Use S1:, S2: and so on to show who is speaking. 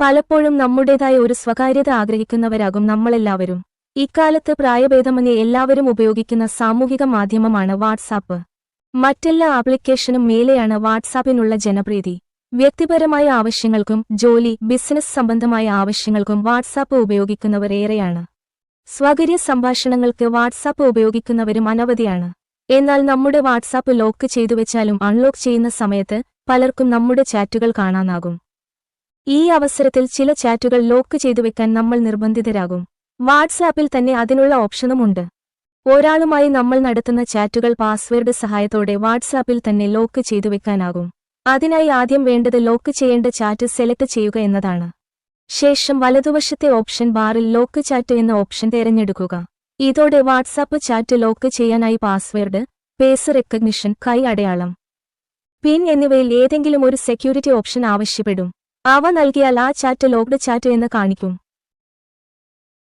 S1: പലപ്പോഴും നമ്മുടേതായ ഒരു സ്വകാര്യത ആഗ്രഹിക്കുന്നവരാകും നമ്മളെല്ലാവരും. ഇക്കാലത്ത് പ്രായഭേദമന്യേ എല്ലാവരും ഉപയോഗിക്കുന്ന സാമൂഹിക മാധ്യമമാണ് വാട്സാപ്പ്. മറ്റെല്ലാ ആപ്ലിക്കേഷനും മേലെയാണ് വാട്സാപ്പിനുള്ള ജനപ്രീതി. വ്യക്തിപരമായ ആവശ്യങ്ങൾക്കും ജോലി ബിസിനസ് സംബന്ധമായ ആവശ്യങ്ങൾക്കും വാട്സാപ്പ് ഉപയോഗിക്കുന്നവർ ഏറെയാണ്. സ്വകാര്യ സംഭാഷണങ്ങൾക്ക് വാട്സാപ്പ് ഉപയോഗിക്കുന്നവരും അനവധിയാണ്. എന്നാൽ നമ്മുടെ വാട്സാപ്പ് ലോക്ക് ചെയ്തു വെച്ചാലും അൺലോക്ക് ചെയ്യുന്ന സമയത്ത് പലർക്കും നമ്മുടെ ചാറ്റുകൾ കാണാനാകും. ഈ അവസരത്തിൽ ചില ചാറ്റുകൾ ലോക്ക് ചെയ്തു വെക്കാൻ നമ്മൾ നിർബന്ധിതരാകും. വാട്സാപ്പിൽ തന്നെ അതിനുള്ള ഓപ്ഷനുമുണ്ട്. ഒരാളുമായി നമ്മൾ നടത്തുന്ന ചാറ്റുകൾ പാസ്വേഡ് സഹായത്തോടെ വാട്സാപ്പിൽ തന്നെ ലോക്ക് ചെയ്തു വെക്കാനാകും. അതിനായി ആദ്യം വേണ്ടത് ലോക്ക് ചെയ്യേണ്ട ചാറ്റ് സെലക്ട് ചെയ്യുക എന്നതാണ്. ശേഷം വലതുവശത്തെ ഓപ്ഷൻ ബാറിൽ ലോക്ക് ചാറ്റ് എന്ന ഓപ്ഷൻ തിരഞ്ഞെടുക്കുക. ഇതോടെ വാട്സാപ്പ് ചാറ്റ് ലോക്ക് ചെയ്യാനായി പാസ്വേഡ് പേസ് റെക്കഗ്നിഷൻ കൈ അടയാളം പിൻ എന്നിവയിൽ ഏതെങ്കിലും ഒരു സെക്യൂരിറ്റി ഓപ്ഷൻ ആവശ്യപ്പെടും. അവ നൽകിയാൽ ആ ചാറ്റ് ലോക്ക്ഡ് ചാറ്റ് എന്ന് കാണിക്കും.